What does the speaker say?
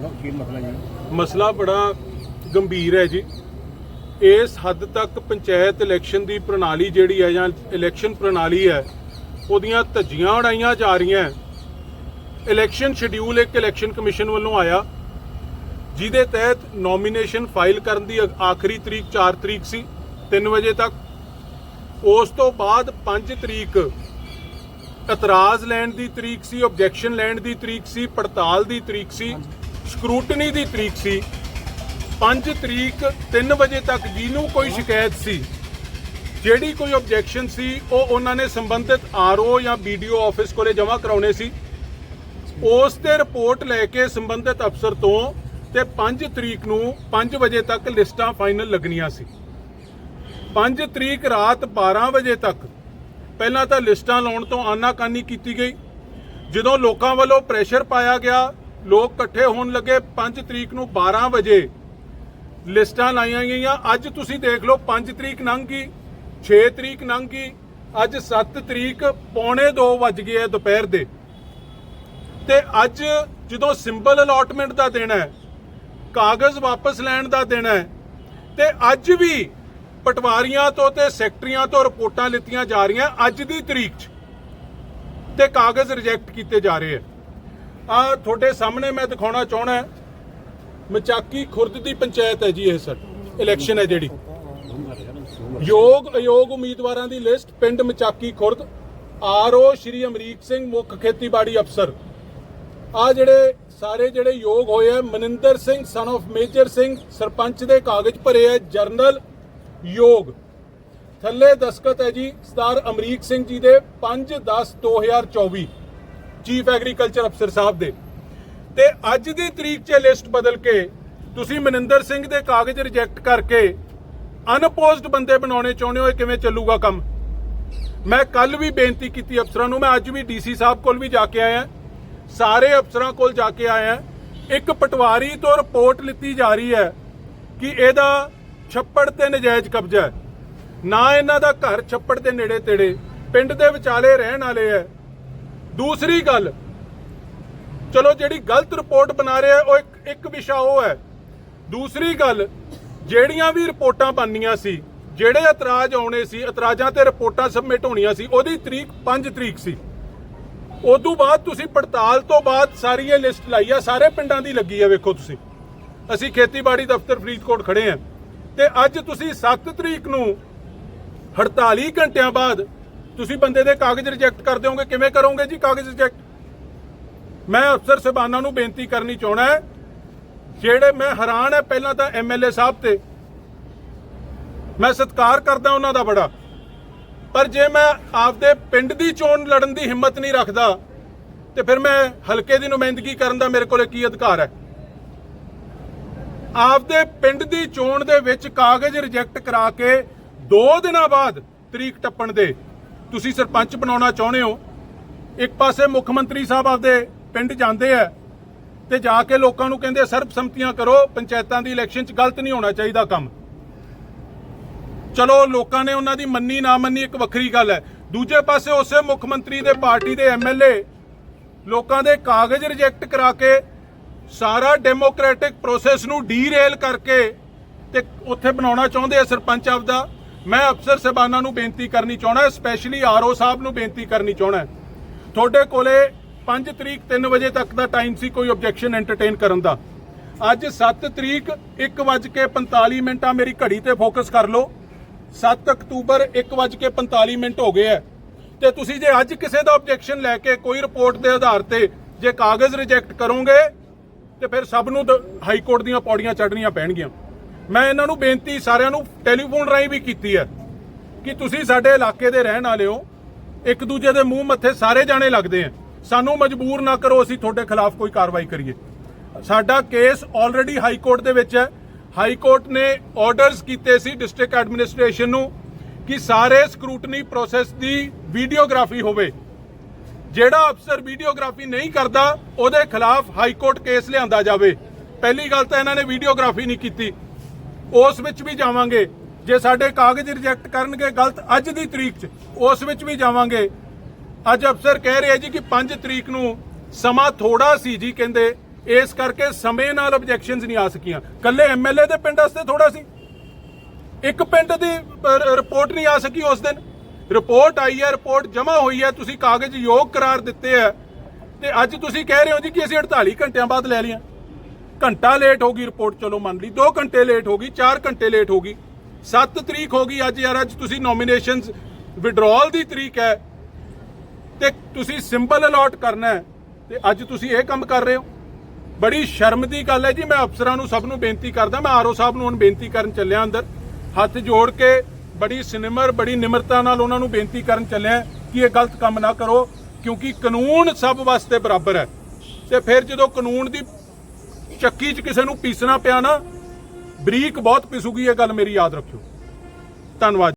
ਕੀ ਮਸਲਾ ਜੀ ਮਸਲਾ ਬੜਾ ਗੰਭੀਰ ਹੈ ਜੀ। ਇਸ ਹੱਦ ਤੱਕ ਪੰਚਾਇਤ ਇਲੈਕਸ਼ਨ ਦੀ ਪ੍ਰਣਾਲੀ ਜਿਹੜੀ ਹੈ ਜਾਂ ਇਲੈਕਸ਼ਨ ਪ੍ਰਣਾਲੀ ਹੈ, ਉਹਦੀਆਂ ਧੱਜੀਆਂ ਉਡਾਈਆਂ ਜਾ ਰਹੀਆਂ ਇਲੈਕਸ਼ਨ ਸ਼ਡਿਊਲ ਇੱਕ ਇਲੈਕਸ਼ਨ ਕਮਿਸ਼ਨ ਵੱਲੋਂ ਆਇਆ। ਜਿਹਦੇ ਤਹਿਤ ਨੋਮੀਨੇਸ਼ਨ ਫਾਈਲ ਕਰਨ ਦੀ ਆਖਰੀ ਤਰੀਕ 4 ਤਰੀਕ ਸੀ 3 ਵਜੇ ਤੱਕ। ਉਸ ਤੋਂ ਬਾਅਦ 5 ਤਰੀਕ ਇਤਰਾਜ਼ ਲੈਣ ਦੀ ਤਰੀਕ ਸੀ ਆਬਜੈਕਸ਼ਨ ਲੈਣ ਦੀ ਤਰੀਕ ਸੀ, ਪੜਤਾਲ ਦੀ ਤਰੀਕ ਸੀ। ਸਕਰੂਟਨੀ ਦੀ ਤਰੀਕ ਸੀ। 5 ਤਰੀਕ 3 ਵਜੇ ਤੱਕ ਜਿਹਨੂੰ ਕੋਈ ਸ਼ਿਕਾਇਤ ਸੀ, ਜਿਹੜੀ ਕੋਈ ਆਬਜੈਕਸ਼ਨ ਸੀ, ਉਹ ਉਹਨਾਂ ਨੇ ਸੰਬੰਧਿਤ ਆਰਓ ਜਾਂ ਵੀਡੀਓ ਆਫਿਸ ਕੋਲੇ ਜਮ੍ਹਾਂ ਕਰਾਉਣੇ ਸੀ। ਉਸ ਤੇ ਰਿਪੋਰਟ ਲੈ ਕੇ ਸੰਬੰਧਿਤ ਅਫਸਰ ਤੋਂ ਤੇ 5 ਤਰੀਕ ਨੂੰ 5 ਵਜੇ ਤੱਕ ਲਿਸਟਾਂ ਫਾਈਨਲ ਲੱਗਣੀਆਂ ਸੀ। 5 ਤਰੀਕ ਰਾਤ 12 ਵਜੇ ਤੱਕ ਪਹਿਲਾਂ ਤਾਂ ਲਿਸਟਾਂ ਲਾਉਣ ਤੋਂ ਆਨਾਕਾਨੀ ਕੀਤੀ ਗਈ। ਜਦੋਂ ਲੋਕਾਂ ਵੱਲੋਂ ਪ੍ਰੈਸ਼ਰ ਪਾਇਆ ਗਿਆ ਲੋਕ ਇਕੱਠੇ ਹੋਣ ਲੱਗੇ 5 ਤਰੀਕ ਨੂੰ 12 ਵਜੇ। ਲਿਸਟਾਂ ਲਾਈਆਂ ਗਈਆਂ। ਅੱਜ ਤੁਸੀਂ ਦੇਖ ਲਓ 5 ਤਰੀਕ ਲੰਘ ਗਈ 6 ਤਰੀਕ ਲੰਘ ਗਈ, ਅੱਜ 7 ਤਰੀਕ, ਪੌਣੇ 2 ਵੱਜ ਗਏ ਆ ਦੁਪਹਿਰ ਦੇ। ਤੇ ਅੱਜ ਜਦੋਂ ਸਿੰਬਲ ਅਲਾਟਮੈਂਟ ਦਾ ਦਿਨ ਹੈ, ਕਾਗਜ਼ ਵਾਪਸ ਲੈਣ ਦਾ ਦਿਨ ਹੈ, ਤੇ ਅੱਜ ਵੀ ਪਟਵਾਰੀਆਂ ਤੋਂ ਤੇ ਸੈਕਟਰੀਆਂ ਤੋਂ ਰਿਪੋਰਟਾਂ ਲਿੱਤੀਆਂ ਜਾ ਰਹੀਆਂ ਅੱਜ ਦੀ ਤਰੀਕ 'ਚ। ਤੇ ਕਾਗਜ਼ ਰਿਜੈਕਟ ਕੀਤੇ ਜਾ ਰਹੇ ਆ। ਆ ਤੁਹਾਡੇ ਸਾਹਮਣੇ ਮੈਂ ਦਿਖਾਉਣਾ ਚਾਹਣਾ ਮਚਾਕੀ ਖੁਰਦ ਦੀ ਪੰਚਾਇਤ ਹੈ ਜੀ ਇਹ ਸਰ ਇਲੈਕਸ਼ਨ ਹੈ ਜਿਹੜੀ। ਯੋਗ ਅਯੋਗ ਉਮੀਦਵਾਰਾਂ ਦੀ ਲਿਸਟ ਪਿੰਡ ਮਚਾਕੀ ਖੁਰਦ, ਆਰਓ ਸ਼੍ਰੀ ਅਮਰੀਕ ਸਿੰਘ ਮੁੱਖ ਖੇਤੀਬਾੜੀ ਅਫਸਰ। ਆ ਜਿਹੜੇ ਸਾਰੇ ਜਿਹੜੇ ਯੋਗ ਹੋਏ ਆ, ਮਨਿੰਦਰ ਸਿੰਘ ਸਨ of ਮੇਜਰ ਸਿੰਘ, ਸਰਪੰਚ ਦੇ ਕਾਗਜ਼ ਭਰੇ ਆ, ਜਰਨਲ, ਯੋਗ। ਥੱਲੇ ਦਸਖਤ ਹੈ ਜੀ, ਸਰਦਾਰ ਅਮਰੀਕ ਸਿੰਘ ਜੀ ਦੇ 5/10/2024 ਚੀਫ ਐਗਰੀਕਲਚਰ ਅਫਸਰ ਸਾਹਿਬ ਦੇ। ਤੇ ਅੱਜ ਦੀ ਤਰੀਕ 'ਚ ਲਿਸਟ ਬਦਲ ਕੇ ਤੁਸੀਂ ਮਨਿੰਦਰ ਸਿੰਘ ਦੇ ਕਾਗਜ਼ ਰਿਜੈਕਟ ਕਰਕੇ ਅਨਪੋਜ਼ਡ ਬੰਦੇ ਬਣਾਉਣੇ ਚਾਹੁੰਦੇ ਹੋ, ਇਹ ਕਿਵੇਂ ਚੱਲੂਗਾ ਕੰਮ? ਮੈਂ ਕੱਲ ਵੀ ਬੇਨਤੀ ਕੀਤੀ ਅਫਸਰਾਂ ਨੂੰ, ਮੈਂ ਅੱਜ ਵੀ ਡੀਸੀ ਸਾਹਿਬ ਕੋਲ ਵੀ ਜਾ ਕੇ ਆਇਆ। ਸਾਰੇ ਅਫਸਰਾਂ ਕੋਲ ਜਾ ਕੇ ਆਇਆ। ਇੱਕ ਪਟਵਾਰੀ ਤੋਂ ਰਿਪੋਰਟ ਲਿੱਤੀ ਜਾ ਰਹੀ ਹੈ ਕਿ ਇਹਦਾ ਛੱਪੜ ਤੇ ਨਜਾਇਜ਼ ਕਬਜ਼ਾ ਹੈ। ਨਾ ਇਹਨਾਂ ਦਾ ਘਰ ਛੱਪੜ ਦੇ ਨੇੜੇ ਤੇੜੇ, ਪਿੰਡ ਦੇ ਵਿਚਾਲੇ ਰਹਿਣ ਵਾਲੇ ਹੈ। ਦੂਸਰੀ ਗੱਲ, ਚਲੋ ਜਿਹੜੀ ਗਲਤ ਰਿਪੋਰਟ ਬਣਾ ਰਿਹਾ, ਉਹ ਇੱਕ ਇੱਕ ਵਿਸ਼ਾ ਉਹ ਹੈ। ਦੂਸਰੀ ਗੱਲ, ਜਿਹੜੀਆਂ ਵੀ ਰਿਪੋਰਟਾਂ ਬਣਨੀਆਂ ਸੀ, ਜਿਹੜੇ ਇਤਰਾਜ਼ ਆਉਣੇ ਸੀ, ਇਤਰਾਜ਼ਾਂ ਤੇ ਰਿਪੋਰਟਾਂ ਸਬਮਿਟ ਹੋਣੀਆਂ ਸੀ, ਉਹਦੀ ਤਰੀਕ 5 ਤਰੀਕ ਸੀ। ਉਦੋਂ ਬਾਅਦ ਤੁਸੀਂ ਪੜਤਾਲ ਤੋਂ ਬਾਅਦ ਸਾਰੀ ਇਹ ਲਿਸਟ ਲਾਈ ਆ ਸਾਰੇ ਪਿੰਡਾਂ ਦੀ ਲੱਗੀ ਆ ਵੇਖੋ ਤੁਸੀਂ। ਅਸੀਂ ਖੇਤੀਬਾੜੀ ਦਫ਼ਤਰ ਫਰੀਦਕੋਟ ਖੜੇ ਆ ਤੇ ਅੱਜ ਤੁਸੀਂ 7 ਤਰੀਕ ਨੂੰ 48 ਘੰਟਿਆਂ ਬਾਅਦ ਤੁਸੀਂ ਬੰਦੇ ਦੇ ਕਾਗਜ਼ ਰਿਜੈਕਟ ਕਰ ਦਿਓਗੇ ਕਿਵੇਂ ਕਰੋਗੇ ਜੀ ਕਾਗਜ਼ ਰਿਜੈਕਟ ਮੈਂ ਅਫਸਰ ਸਬਾਨਾ ਨੂੰ ਬੇਨਤੀ ਕਰਨੀ ਚਾਹਣਾ ਹੈ, ਜਿਹੜੇ ਮੈਂ ਹੈਰਾਨ ਹੈ, ਪਹਿਲਾਂ ਤਾਂ ਐਮਐਲਏ ਸਾਹਿਬ ਤੇ। ਮੈਂ ਸਤਿਕਾਰ ਕਰਦਾ ਉਹਨਾਂ ਦਾ ਬੜਾ। ਪਰ ਜੇ ਮੈਂ ਆਪਦੇ ਪਿੰਡ ਦੀ ਚੋਣ ਲੜਨ ਦੀ ਹਿੰਮਤ ਨਹੀਂ ਰੱਖਦਾ, ਤੇ ਫਿਰ ਮੈਂ ਹਲਕੇ ਦੀ ਨੁਮਾਇੰਦਗੀ ਕਰਨ ਦਾ ਮੇਰੇ ਕੋਲੇ ਕੀ ਅਧਿਕਾਰ ਹੈ? ਆਪਦੇ ਪਿੰਡ ਦੀ ਚੋਣ ਦੇ ਵਿੱਚ ਕਾਗਜ਼ ਰਿਜੈਕਟ ਕਰਾ ਕੇ 2 ਦਿਨਾਂ ਬਾਅਦ ਤਰੀਕ ਟੱਪਣ ਦੇ ਤੁਸੀਂ ਸਰਪੰਚ ਬਣਾਉਣਾ ਚਾਹੁੰਦੇ ਹੋ, ਇੱਕ ਪਾਸੇ ਮੁੱਖ ਮੰਤਰੀ ਸਾਹਿਬ ਆਪਦੇ ਪਿੰਡ ਜਾਂਦੇ ਆ ਤੇ ਜਾ ਕੇ ਲੋਕਾਂ ਨੂੰ ਕਹਿੰਦੇ ਸਰਬਸੰਮਤੀਆਂ ਕਰੋ, ਪੰਚਾਇਤਾਂ ਦੀ ਇਲੈਕਸ਼ਨ 'ਚ ਗਲਤ ਨਹੀਂ ਹੋਣਾ ਚਾਹੀਦਾ ਕੰਮ। ਚਲੋ ਲੋਕਾਂ ਨੇ ਉਹਨਾਂ ਦੀ ਮੰਨੀ ਨਾ ਮੰਨੀ ਇੱਕ ਵੱਖਰੀ ਗੱਲ ਹੈ। ਦੂਜੇ ਪਾਸੇ ਉਸੇ ਮੁੱਖ ਮੰਤਰੀ ਦੇ ਪਾਰਟੀ ਦੇ ਐਮਐਲਏ ਲੋਕਾਂ ਦੇ ਕਾਗਜ਼ ਰਿਜੈਕਟ ਕਰਾ ਕੇ ਸਾਰਾ ਡੈਮੋਕ੍ਰੈਟਿਕ ਪ੍ਰੋਸੈਸ ਨੂੰ ਡੀਰੇਲ ਕਰਕੇ ਤੇ ਉੱਥੇ ਬਣਾਉਣਾ ਚਾਹੁੰਦੇ ਆ ਸਰਪੰਚ ਆਪਦਾ। ਮੈਂ ਅਫਸਰ ਸਬਾਨਾ ਨੂੰ ਬੇਨਤੀ ਕਰਨੀ ਚਾਹਣਾ ਸਪੈਸ਼ਲੀ ਆਰਓ ਸਾਹਿਬ ਨੂੰ ਬੇਨਤੀ ਕਰਨੀ ਚਾਹਣਾ ਤੁਹਾਡੇ ਕੋਲੇ 5 ਤਰੀਕ 3 ਵਜੇ ਤੱਕ ਦਾ ਟਾਈਮ ਸੀ ਕੋਈ ਆਬਜੈਕਸ਼ਨ ਐਂਟਰਟੇਨ ਕਰਨ ਦਾ। ਅੱਜ 7 ਤਰੀਕ 1:45 ਮਿੰਟਾਂ ਮੇਰੀ ਘੜੀ ਤੇ ਫੋਕਸ ਕਰ ਲਓ। 7 ਅਕਤੂਬਰ 1:45 ਮਿੰਟ ਹੋ ਗਏ ਹੈ ਤੇ ਤੁਸੀਂ ਜੇ ਅੱਜ ਕਿਸੇ ਦਾ ਆਬਜੈਕਸ਼ਨ ਲੈ ਕੇ ਕੋਈ ਰਿਪੋਰਟ ਦੇ ਆਧਾਰ ਤੇ ਜੇ ਕਾਗਜ਼ ਰਿਜੈਕਟ ਕਰੋਗੇ, ਤੇ ਫਿਰ ਸਭ ਨੂੰ ਦ- ਹਾਈ ਕੋਰਟ ਦੀਆਂ ਪੌੜੀਆਂ ਚੜ੍ਹਨੀਆਂ ਪੈਣਗੀਆਂ। ਮੈਂ ਇਹਨਾਂ ਨੂੰ ਬੇਨਤੀ ਸਾਰਿਆਂ ਨੂੰ ਟੈਲੀਫੋਨ ਰਾਹੀਂ ਵੀ ਕੀਤੀ ਹੈ ਕਿ ਤੁਸੀਂ ਸਾਡੇ ਇਲਾਕੇ ਦੇ ਰਹਿਣ ਵਾਲੇ ਹੋ। ਇੱਕ ਦੂਜੇ ਦੇ ਮੂੰਹ ਮੱਥੇ ਸਾਰੇ ਜਾਣੇ ਲੱਗਦੇ ਆ। ਸਾਨੂੰ ਮਜਬੂਰ ਨਾ ਕਰੋ ਅਸੀਂ ਤੁਹਾਡੇ ਖਿਲਾਫ ਕੋਈ ਕਾਰਵਾਈ ਕਰੀਏ। ਸਾਡਾ ਕੇਸ ਆਲਰੇਡੀ ਹਾਈ ਕੋਰਟ ਦੇ ਵਿੱਚ ਹੈ। ਹਾਈ ਕੋਰਟ ਨੇ ਆਰਡਰਸ ਕੀਤੇ ਸੀ ਡਿਸਟ੍ਰਿਕਟ ਐਡਮਿਨਿਸਟ੍ਰੇਸ਼ਨ ਨੂੰ ਕਿ ਸਾਰੇ ਸਕਰੂਟਨੀ ਪ੍ਰੋਸੈਸ ਦੀ ਵੀਡੀਓਗ੍ਰਾਫੀ ਹੋਵੇ। ਜਿਹੜਾ ਅਫਸਰ ਵੀਡੀਓਗ੍ਰਾਫੀ ਨਹੀਂ ਕਰਦਾ, ਉਹਦੇ ਖਿਲਾਫ ਹਾਈ ਕੋਰਟ ਕੇਸ ਲਿਆਂਦਾ ਜਾਵੇ। ਪਹਿਲੀ ਗੱਲ ਤਾਂ ਇਹਨਾਂ ਨੇ ਵੀਡੀਓਗ੍ਰਾਫੀ ਨਹੀਂ ਕੀਤੀ। ਉਸ ਵਿੱਚ ਵੀ ਜਾਵਾਂਗੇ। ਜੇ ਸਾਡੇ ਕਾਗਜ਼ ਰਿਜੈਕਟ ਕਰਨਗੇ ਗਲਤ ਅੱਜ ਦੀ ਤਰੀਕ 'ਚ, ਉਸ ਵਿੱਚ ਵੀ ਜਾਵਾਂਗੇ। ਅੱਜ ਅਫਸਰ ਕਹਿ ਰਿਹਾ ਜੀ ਕਿ 5 ਤਰੀਕ ਨੂੰ ਸਮਾਂ ਥੋੜਾ ਸੀ ਜੀ ਕਹਿੰਦੇ, ਇਸ ਕਰਕੇ ਸਮੇਂ ਨਾਲ ਆਬਜੈਕਸ਼ਨਸ ਨਹੀਂ ਆ ਸਕੀਆਂ। ਕੱਲੇ ਐਮਐਲਏ ਦੇ ਪਿੰਡ ਵਾਸਤੇ ਥੋੜਾ ਸੀ। ਇੱਕ ਪਿੰਡ ਦੀ ਰਿਪੋਰਟ ਨਹੀਂ ਆ ਸਕੀ ਉਸ ਦਿਨ। ਰਿਪੋਰਟ ਆਈ ਹੈ ਰਿਪੋਰਟ ਜਮ੍ਹਾਂ ਹੋਈ ਹੈ, ਤੁਸੀਂ ਕਾਗਜ਼ ਯੋਗ ਕਰਾਰ ਦਿੱਤੇ ਹੈ। ਤੇ ਅੱਜ ਤੁਸੀਂ ਕਹਿ ਰਹੇ ਹੋ ਜੀ ਕਿ ਅਸੀਂ 48 ਘੰਟਿਆਂ ਬਾਅਦ ਲੈ ਲਈਆਂ। ਘੰਟਾ ਲੇਟ ਹੋ ਗਈ ਰਿਪੋਰਟ ਚਲੋ ਮੰਨ ਲਈ 2 ਘੰਟੇ ਲੇਟ ਹੋ ਗਈ 4 ਘੰਟੇ ਲੇਟ ਹੋ ਗਈ। 7 ਤਰੀਕ ਹੋ ਗਈ, ਅੱਜ ਯਾਰ, ਅੱਜ ਤੁਸੀਂ ਨੋਮੀਨੇਸ਼ਨਸ ਵਿਡਰਾਅਲ ਦੀ ਤਰੀਕ ਹੈ। ਤੇ ਤੁਸੀਂ ਸਿੰਬਲ ਅਲਾਟ ਕਰਨਾ ਹੈ, ਤੇ ਅੱਜ ਤੁਸੀਂ ਇਹ ਕੰਮ ਕਰ ਰਹੇ ਹੋ। ਬੜੀ ਸ਼ਰਮ ਦੀ ਗੱਲ ਹੈ ਜੀ, ਮੈਂ ਅਫਸਰਾਂ ਨੂੰ ਸਭ ਨੂੰ ਬੇਨਤੀ ਕਰਦਾ, ਮੈਂ ਆਰਓ ਸਾਹਿਬ ਨੂੰ ਹੁਣ ਬੇਨਤੀ ਕਰਨ ਚੱਲਿਆ ਅੰਦਰ। ਹੱਥ ਜੋੜ ਕੇ ਬੜੀ ਸਿਨਮਰ, ਬੜੀ ਨਿਮਰਤਾ ਨਾਲ ਉਹਨਾਂ ਨੂੰ ਬੇਨਤੀ ਕਰਨ ਚੱਲਿਆ ਕਿ ਇਹ ਗਲਤ ਕੰਮ ਨਾ ਕਰੋ, ਕਿਉਂਕਿ ਕਾਨੂੰਨ ਸਭ ਵਾਸਤੇ ਬਰਾਬਰ ਹੈ। ਤੇ ਫਿਰ ਜਦੋਂ ਕਾਨੂੰਨ ਦੀ ਚੱਕੀ 'ਚ ਕਿਸੇ ਨੂੰ ਪੀਸਣਾ ਪਿਆ ਨਾ, ਬਰੀਕ ਬਹੁਤ ਪਿਸੂਗੀ, ਇਹ ਗੱਲ ਮੇਰੀ ਯਾਦ ਰੱਖਿਓ। ਧੰਨਵਾਦ।